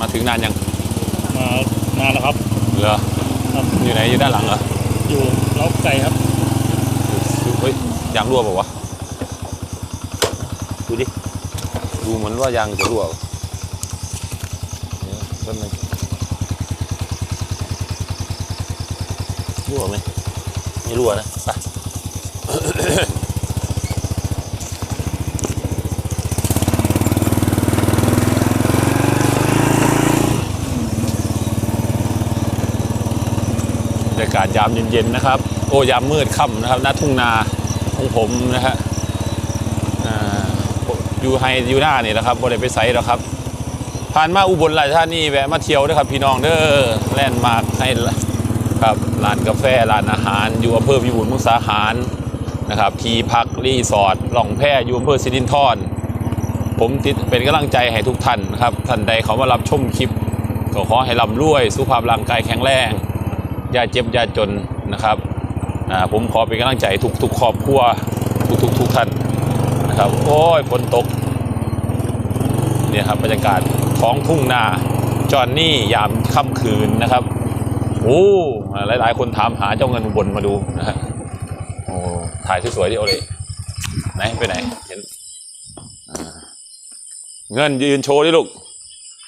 มาถึงนานยังมานานแล้วครับเหรอครับอยู่ไหนอยู่ด้านหลังเหรออยู่เล้าไก่ครับเฮ้ยยางรั่วเปล่าวะดูดิดูเหมือนว่ายางจะรั่วเดี๋ยวแป๊บนึงรั่วไหมไม่รั่วนะไป บรรยากาศยามเย็นๆนะครับ โอ้ยามมืดค่ำนะครับหน้าทุ่งนาของผมนะฮะอยู่ไฮอยู่หน้านี่แหละครับบ่ได้ไปไสหรอครับ ผ่านมาอุบลราชธานีแวะมาเที่ยวด้วยครับพี่น้องเด้อแลนด์มาร์คให้ครับร้านกาแฟร้านอาหาร อยู่อำเภอพิบูลมุกสาหารนะครับที่พักรีสอร์ทหล่องแพอยู่อำเภอสิรินธรผมติดเป็นกำลังใจให้ทุกท่านนะครับท่านใดเขามารับชมคลิปก็ขอให้ร่ำรวย สุขภาพร่างกายแข็งแรง ย่าเจ็บอย่าจนนะครับผมขอเป็นกำลังใจทุกทุกครอบครัวทุกทุกทุกท่านนะครับ โอ้ยฝนตกเนี่ยครับบรรยากาศท้องทุ่งนาจอนนี่ยามค่ำคืนนะครับโอ้หลายหลายคนถามหาเจ้าเงินบลมาดูนะฮะโอ้ถ่ายสวยๆดิโอเลยไหนไปไหนเห็นเงินยืนโชว์ดิลูก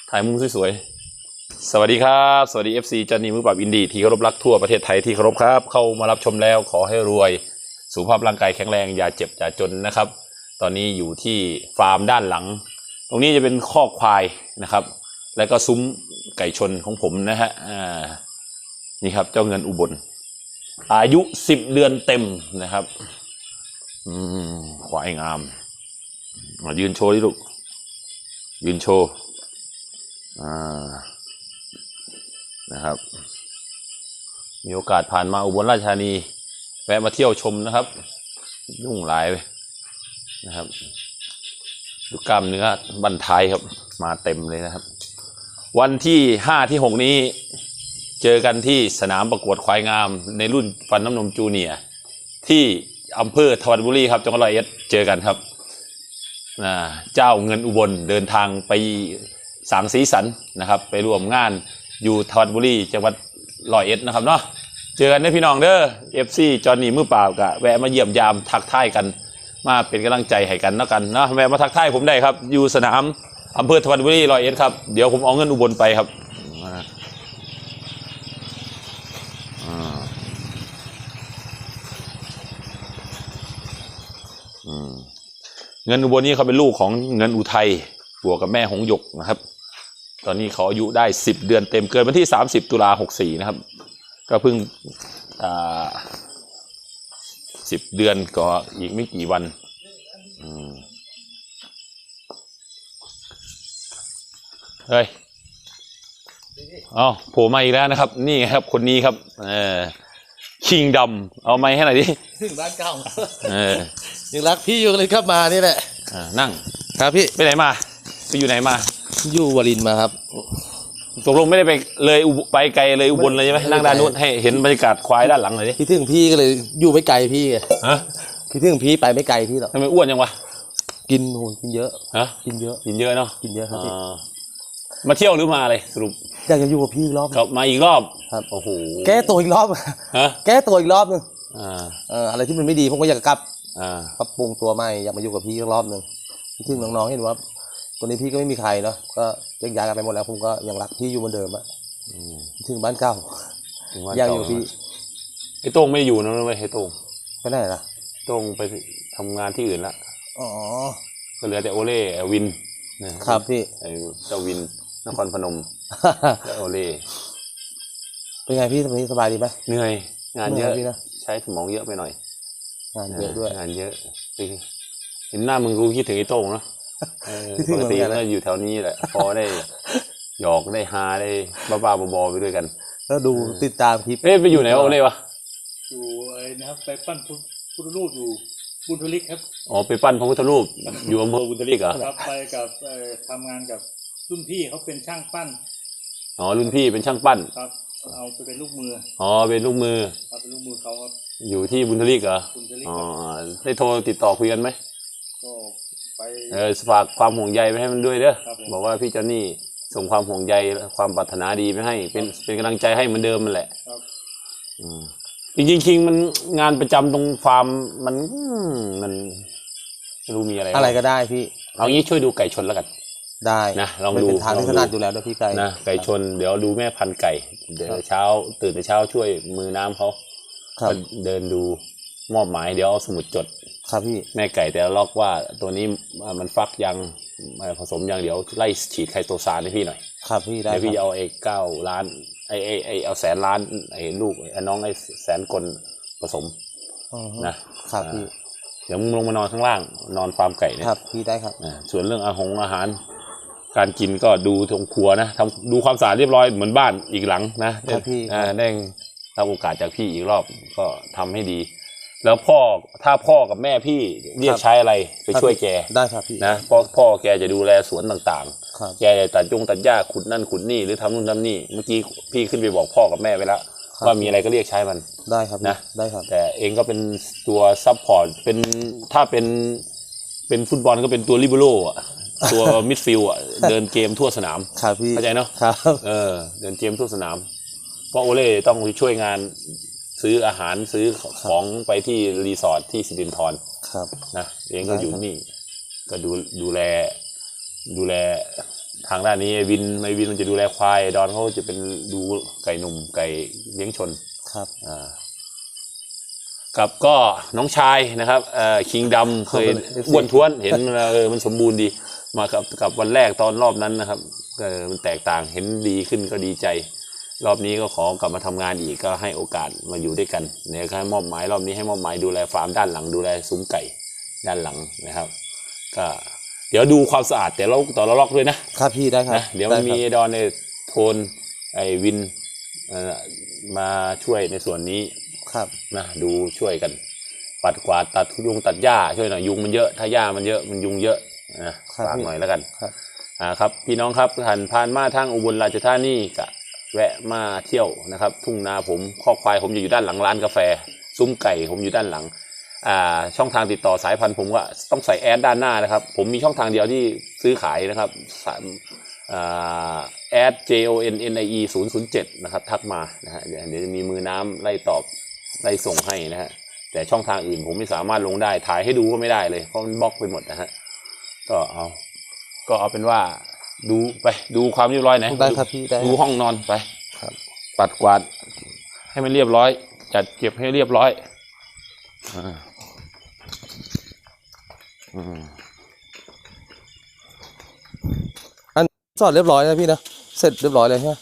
ถ่ายมุมสวยๆ สวัสดีครับ สวัสดี FC จันนีมือปราบอินดีที่เคารพรักทั่วประเทศไทยที่เคารพครับ เข้ามารับชมแล้วขอให้รวย สุขภาพร่างกายแข็งแรงอย่าเจ็บอย่าจนนะครับ ตอนนี้อยู่ที่ฟาร์มด้านหลัง ตรงนี้จะเป็นคอกควายนะครับ แล้วก็ซุ้มไก่ชนของผมนะฮะนี่ครับเจ้าเงินอุบล อายุ10เดือนเต็มนะครับอืมควายงามมายืนโชว์ดิลูกยืนโชว์อ่า นะครับ มีโอกาสผ่านมาอุบลราชธานี แวะมาเที่ยวชมนะครับ ยุ่งหลายนะครับ ดูกล้ามเนื้อบันท้ายครับ มาเต็มเลยนะครับ วันที่ห้าที่หกนี้ เจอกันที่สนามประกวดควายงาม ในรุ่นฟันน้ำนมจูเนียที่อำเภอทวัดบุรีครับจังหวัดร้อยเอ็ดเจอกันครับเจ้าเงินอุบลเดินทางไปสางสีสันนะครับ ไปร่วมงาน อยู่ทวัดบุรีจังหวัดร้อยเอ็ดนะครับเนาะเจอกันนะพี่น้องเด้อเอฟซีจอห์นนี่มือเปล่ากะแวะมาเยี่ยมยามทักทายกัน มาเป็นกำลังใจให้กันแล้วกันนะแวะมาทักทายผมได้ครับ อยู่สนามอำเภอทวัดบุรีร้อยเอ็ดครับเดี๋ยวผมเอาเงินอุบลไปครับเงินอุบลนี่เขาเป็นลูกของเงินอุทัยบวกกับแม่หงหยกนะครับ ตอนนี้เขาอายุได้สิบเดือนเต็มเกินวันที่สามสิบตุลาหกสี่นะครับ ก็เพิ่งสิบเดือนก็อีกไม่กี่วันอืมเฮ้ยเอาโผล่มาอีกแล้วนะครับ นี่ไงครับคนนี้ครับ เออคิงดำเอาไม้ให้หน่อยดิถึงบ้านเก่าเออยังรักพี่อยู่เลยครับมานี่แหละอ่านั่ง ครับพี่ไปไหนมา ไปอยู่ไหนมาอ ยู่วรินทร์มาครับ ตกลงไม่ได้ไปเลยอุบไปไกลเลยอุบลเลยใช่ไหมไม่ได้นั่งด้านนู้นให้เห็นบรรยากาศควายด้านหลังหน่อยดิพี่ถึงพี่ก็เลยอยู่ไม่ไกลพี่ไงฮะพี่ถึงพี่ไปไม่ไกลพี่หรอกทำไมอ้วนยังวะกินโอ้ยกินเยอะ ฮะกินเยอะ กินเยอะเนาะกินเยอะครับพี่อ่ามาเที่ยวหรือมาอะไรสรุปอยากจะอยู่กับพี่อีกรอบครับมาอีกรอบครับ โอ้โหแก้ตัวอีกรอบ ฮะแก้ตัวอีกรอบหนึงอ่าเอออะไรที่มันไม่ดีผมก็อยากจะกลับอ่าปรับปรุงตัวใหม่อยากมาอยู่กับพี่อีกรอบหนึ่งพี่ถึงน้องๆเห็นว่า ตัวนี้พี่ก็ไม่มีใครเนาะก็แยกย้ายกันไปหมดแล้วผมก็ยังรักพี่อยู่เหมือนเดิมอะอืมคิดถึงบ้านเก่าถึงวันอยากเก่อยู่กับพี่ไอ้โต้งไม่อยู่นะเว้ยไอ้โต้งไปไหนล่ะโต้งไปทำงานที่อื่นละอ๋อ ก็เหลือแต่โอเล่ไอ้วินนะครับพี่ไอ้เจ้าวินนครพนมและโอเล่เป็นไงพี่ตอนนี้สบายดีไหมเหนื่อย งานเยอะหพี่นะใช้สมองเยอะไปหน่อยงานเยอะด้วยงานเยอะเห็นหน้ามึงกูคิดถึงไอ้โต้งเนอะเออคิดถึ ปงกติเหมือนกันนะก็อยู่แถวนี้แหละ พอได้หยอกได้ฮาได้บ้าๆบอๆไปด้วยกัน แล้วดูติดตามคลิปเอ๊ะไปอยู่ไหนวะโอเล่วะอยู่อะไรนะครับไปปั้นพุทพุทธรูปอยู่บุญทลิกครับอ๋อไปปั้นพระพุทธรูปอยู่อำเภอบุญทลิกเหรอครับไปกับเอ่อทำงานกับรุ่นพี่เขาเป็นช่างปั้นอ๋อรุ่นพี่เป็นช่างปั้นครับเอาไปเป็นลูกมืออ๋อเป็นลูกมือเอาเป็นลูกมือเขาครับอยู่ที่บุญทลิกเหรอบุญทลิกอ๋อครับได้โทรติดต่อคุยกันไหมก็ไป เออฝากความห่วงใยไปให้มันด้วยเด้อครับผมบอกว่าพี่จอนนี่ส่งความห่วงใยและความปรารถนาดีไปให้ เป็นเป็นกำลังใจให้เหมือนเดิมมันแหละครับอืมจริงๆคิงมันงานประจำตรงฟาร์มมันอืมมันไม่รู้มีอะไร อะไรก็ได้พี่เอางี้ช่วยดูไก่ชนแล้วกันได้นะลองมันดูเป็นทางที่ลองดูถนัดอยู่แล้วด้วยพี่ไก่นะไก่ชนเดี๋ยวดูแม่พันธุ์ไก่ เดี๋ยวครับเช้า ตื่นแต่เช้าช่วยมือน้ำเขาครับก็เดินดูมอบหมายเดี๋ยวเอาสมุดจด ครับพี่แม่ไก่แต่ละล็อกว่าตัวนี้อ่ามันฟักยังอ่าผสมยังเดี๋ยวไล่ฉีดไคโตซานให้พี่หน่อย ครับพี่ได้เดี๋ยวพี่ครับเอาไอ้เก้าล้านไอ้ไอ้ไอ้เอาแสนล้านไอ้ลูกไอ้น้องไอ้แสนกลผสมอือฮึนะครับพี่เดี๋ยวมึงลงมานอนข้างล่าง นอนฟาร์มไก่เนี่ยครับพี่ได้ครับอ่าส่วนเรื่องอาหงอาหาร การกินก็ดูตรงครัวนะทำดูความสะอาดเรียบร้อยเหมือนบ้านอีกหลังนะครับพี่อ่าได้รับโอกาสจากพี่อีกรอบก็ทำให้ดี แล้วพ่อถ้าพ่อกับแม่พี่เรียกใช้อะไรไปช่วยแกได้ครับพี่นะเพราะพ่อแกจะดูแลสวนต่างครับๆแกจะตัดจงตัดหญ้าขุดนั่นขุดนี่หรือทำนู่นทำนี่เมื่อกี้พี่ขึ้นไปบอกพ่อกับแม่ไปแล้วครับว่ามีอะไรก็เรียกใช้มันได้ครับพี่นะได้ครับ แต่เองก็เป็นตัวซับพอร์ตเป็นถ้าเป็นเป็นฟุตบอลก็เป็นตัวลิเบโรอะตัวมิดฟิลด์อะเดินเกมทั่วสนามครับพี่เข้าใจเนาะครับเออเดินเกมทั่วสนามเพราะโอเล่ต้องช่วยงาน ซื้ออาหารซื้อของไปที่รีสอร์ทที่สิรินทรครับนะเองก็อยู่ได้ครับนี่ ก็ดูดูแล ดูแลทางด้านนี้ไอ้วินไอวินมันจะดูแลควายไอ้ดอนเขาจะเป็นดูไก่หนุ่มไก่เลี้ยงชนครับอ่ากับก็น้องชายนะครับเอ่อคิงดำเคยเป็น FC อ้วนท้วนเห็นเออมันสมบูรณ์ดีมากับกับวันแรกตอนรอบนั้นนะครับเออมันแตกต่างเห็นดีขึ้นก็ดีใจ รอบนี้ก็ขอกลับมาทำงานอีกก็ให้โอกาสมาอยู่ด้วยกันเนี่ยก็ให้มอบหมายรอบนี้ให้มอบหมายดูแลฟาร์มด้านหลังดูแลซุ้มไก่ด้านหลังนะครับ ก็เดี๋ยวดูความสะอาดแต่เราต่อละล็อกด้วยนะครับพี่ได้ครับนะเดี๋ยวมันไครับมีไอ้ดอนในโทนไอ้วินเอ่อมาช่วยในส่วนนี้ครับนะดูช่วยกัน ปัดกวาดตัดยุงตัดหญ้าช่วยหน่อยยุงมันเยอะถ้าหญ้ามันเยอะมันยุงเยอะนะครับฝากพี่หน่อยแล้วกันครับอ่าครับ พี่น้องครับผ่านผ่านมาทางอุบลราชธานีกะ แวะมาเที่ยวนะครับ ทุ่งนาผมข้อควายผมจะอยู่ด้านหลังร้านกาแฟ ซุ้มไก่ผมอยู่ด้านหลังอ่าช่องทางติดต่อสายพันธุ์ผมก็ต้องใส่แอดด้านหน้านะครับ ผมมีช่องทางเดียวที่ซื้อขายนะครับแอด J O N N I E 0 0 7นะครับทักมานะฮะเดี๋ยวเดี๋ยวจะมีมือน้ำไล่ตอบไล่ส่งให้นะฮะแต่ช่องทางอื่นผมไม่สามารถลงได้ถ่ายให้ดูก็ไม่ได้เลยเพราะมันบล็อกไปหมดนะฮะก็เอาก็เอาเป็นว่า ดูไป ดูความเรียบร้อยไหนได้ครับพี่ได้ ดูห้องนอนไปครับ ปัดกวาด ให้มันเรียบร้อย จัดเก็บให้เรียบร้อยอ่าอืมรีสอร์ทเรียบร้อยนะพี่นะเสร็จเรียบร้อยเลยใช่ไหม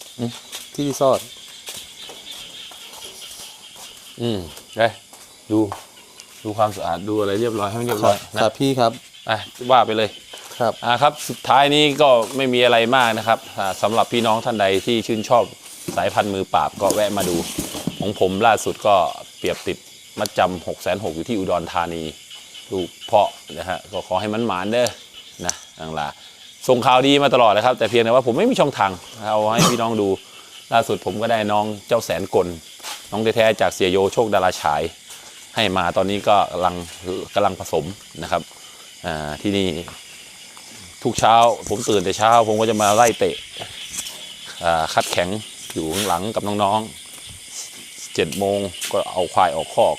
ที่รีสอร์ทอืมได้ดู ดูความสะอาดดูอะไรเรียบร้อยให้มันเรียบร้อยคนะรับพี่ครับอะว่าไปเลย ครับอ่าครับสุดท้ายนี้ก็ไม่มีอะไรมากนะครับอ่าสำหรับพี่น้องท่านใดที่ชื่นชอบสายพันธุ์มือปราบก็แวะมาดู ของผมล่าสุดก็เปรียบติดมัดจำหกแสนหกอยู่ที่อุดรธานีลูกเพาะนะฮะก็ขอให้มันหมานเด้อนะอังลาส่งข่าวดีมาตลอดนะครับ แต่เพียงแต่ว่าผมไม่มีช่องทางเอาให้พี่น้องดูล่าสุดผมก็ได้น้องเจ้าแสนกล น้องแท้ๆจากเสียโยโชคดาราฉาย ให้มาตอนนี้ก็กำลังกำลังผสมนะครับอ่าที่นี่ ทุกเช้า ผมตื่นแต่เช้า ผมก็จะมาไล่เตะคัดแข็งอยู่ข้างหลังกับน้องๆเจ็ดโมงก็เอาควายออกคอก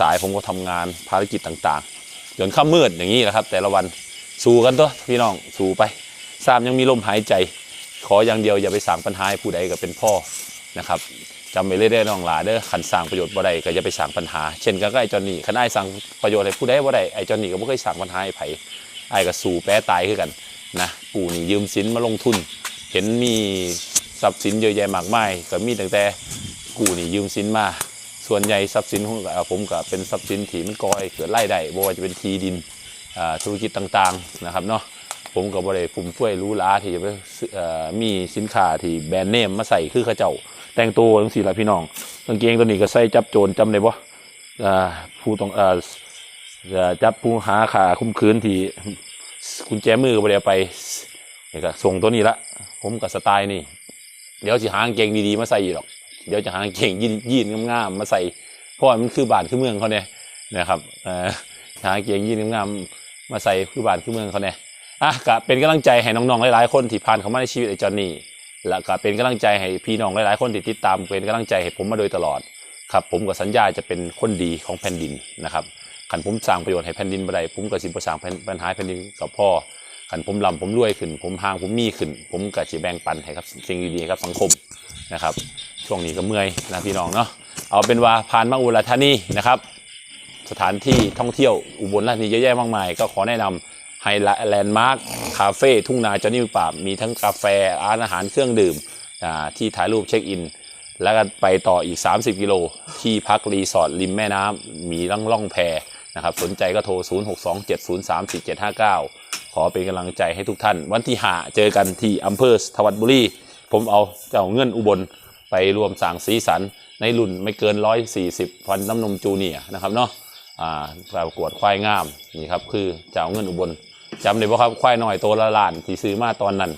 สายผมก็ทำงานภารกิจต่างๆจนค่ำมืดอย่างนี้แหละครับ แต่ละวันสู้กันตัวพี่น้องสู้ไปทราบยังมีลมหายใจ ขออย่างเดียวอย่าไปสั่งปัญหาให้ผู้ใดก็เป็นพ่อนะครับจำไปเรื่อยๆน้องหลาเด้อขันสั่งประโยชน์บ่ได้ก็อย่าไปสั่งปัญหา เช่นกันก็ไอ้จอนนี่ขันไอ้สั่งประโยชน์ให้ผู้ใดบ่ได้ไอ้จอนนี่ก็บ่เคยสั่งปัญหาให้ไผ ไอ้ก็สู่แป้ตายคือกันนะกูนี่ยืมสินมาลงทุน เห็นมีทรัพย์สินเยอะแยะมากมายก็มีตั้งแต่กูนี่ยืมสินมา ส่วนใหญ่ทรัพย์สินของผมก็เป็นทรัพย์สินที่มันก่อยเกิดไล่ได้บ่ว่าจะเป็นที่ดินอ่าธุรกิจต่างๆนะครับเนาะผมก็บ่ได้ฟุ่มเฟือยรู้ล้าที่จะไปมีสินค้าที่แบรนด์เนมมาใส่คือเขาเจ้า แต่งตัวจังซี่ละพี่น้องกางเกงตัวนี้ก็ใส่จับโจรจำได้บ่อ่าผู้ต้อง จะจับผู้หาขาคุ้มคืนที่กุญแจมือก็บ่ได้เอาไปนี่ก็ส่งตัวนี้ละผมกับสไตล์นี่ เดี๋ยวจะหางเกงดีๆมาใส่อยู่หรอกเดี๋ยวจะหางเกงยีนยีนงามๆมาใส่เพราะมันคือบ้านคือเมืองเขาเนี่ยนะครับหางเกงยีนงามๆมาใส่คือบ้านคือเมืองเขาเนี่ยอะก็เป็นกำลังใจให้น้องๆหลายๆคนที่ผ่านเข้ามาในชีวิตไอ้จอนนี่แล้วก็เป็นกำลังใจให้พี่น้องหลายๆคนที่ติดตามเป็นกำลังใจให้ผมมาโดยตลอดครับผมก็สัญญาจะเป็นคนดีของแผ่นดินนะครับ ขันผมสร้างประโยชน์ให้แผ่นดินบ่ได้ผมก็สิบ่สร้างปัญหาให้แผ่นดินกับพ่อขันผมร่ำผมรวยขึ้น ผมห่างผมมีขึ้น ผมก็สิแบ่งปันให้ครับสิ่งดีๆครับสังคมนะครับ ช่วงนี้ก็เมื่อยนะพี่น้องเนาะเอาเป็นว่าผ่านมาอุบลราชธานีนะครับ สถานที่ท่องเที่ยวอุบลราชธานีเยอะแยะมากมาย ก็ขอแนะนำไฮแลนด์มาร์คคาเฟ่ทุ่งนาจอนี่ปรามีทั้งกาแฟร้านอาหารเครื่องดื่มอ่าที่ถ่ายรูปเช็คอินแล้วก็ไปต่ออีก 30 กิโล ที่พักรีสอร์ทริมแม่น้ำมีล่องล่องแพ นะครับสนใจก็โทร 0627034759 ขอเป็นกำลังใจให้ทุกท่าน วันที่หาเจอกันที่อำเภอทวัดบุรี ผมเอาเจ้าเงินอุบลไปรวมสั่งสีสันในรุ่นไม่เกิน 140พันน้ำนมจูเนียนะครับเนาะอ่าประกวดควายงามนี่ครับคือเจ้าเงินอุบลจำได้ป่ะครับควายน้อยตัวละล้านที่ซื้อมาตอนนั้น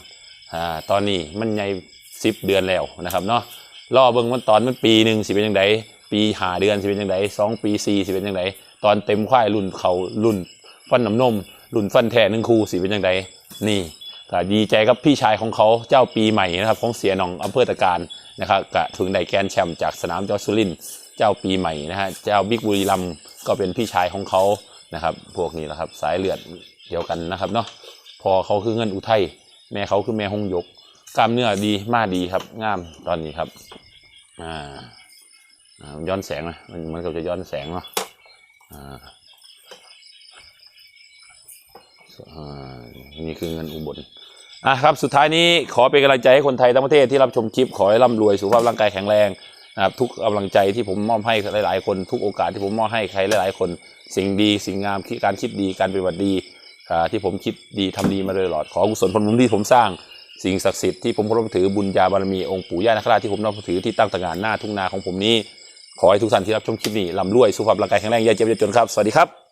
อ่าตอนนี้มันใหญ่สิบเดือนแล้วนะครับเนาะรอเบิ่งมันตอนมันปีหนึ่งสิเป็นยังไงปีหาเดือนสิเป็นยังไงสองปีสี่สิเป็นยังไง ตอนเต็มควายรุ่นเขารุ่นฟันน้ำนมรุ่นฟันแท้หนึ่งคูสิเป็นยังไงนี่ก็ดีใจกับพี่ชายของเขาเจ้าปีใหม่นะครับของเสียหนองอำเภอตะการนะครับกะถึงได้แกนแชมป์จากสนามจอสุรินเจ้าปีใหม่นะฮะเจ้าบิ๊กบุรีรัมก็เป็นพี่ชายของเขานะครับ พวกนี้แหละครับสายเลือดเดียวกันนะครับเนาะพอเขาคือเงินอุทัยแม่เขาคือแม่หงยกกล้ามเนื้อดีมากดีครับงามตอนนี้ครับอ่าอ่าย้อนแสงนะมันมันก็จะย้อนแสงเนาะ นี่คือเงินอุบลอะครับสุดท้ายนี้ขอเป็นกำลังใจให้คนไทยทั้งประเทศที่รับชมคลิปขอให้ร่ำรวยสุขภาพร่างกายแข็งแรงนะครับทุกกำลังใจที่ผมมอบให้หลาย ๆ คนทุกโอกาสที่ผมมอบให้ใครหลาย ๆ คน สิ่งดีสิ่งงามการคิดดีการปฏิบัติดีที่ผมคิดดีทำดีมาโดยตลอดขอกุศลผลบุญที่ผมสร้างสิ่งศักดิ์สิทธิ์ที่ผมเคารพถือบุญญาบารมีองค์ปู่ย่านาคราชที่ผมนับถือที่ตั้งตระหง่านหน้าทุ่งนาของผมนี้ ขอให้ทุกท่านที่รับชมคลิปนี้ร่ำรวยสุขภาพร่างกายแข็งแรงอย่าเจ็บอย่าจนครับ สวัสดีครับ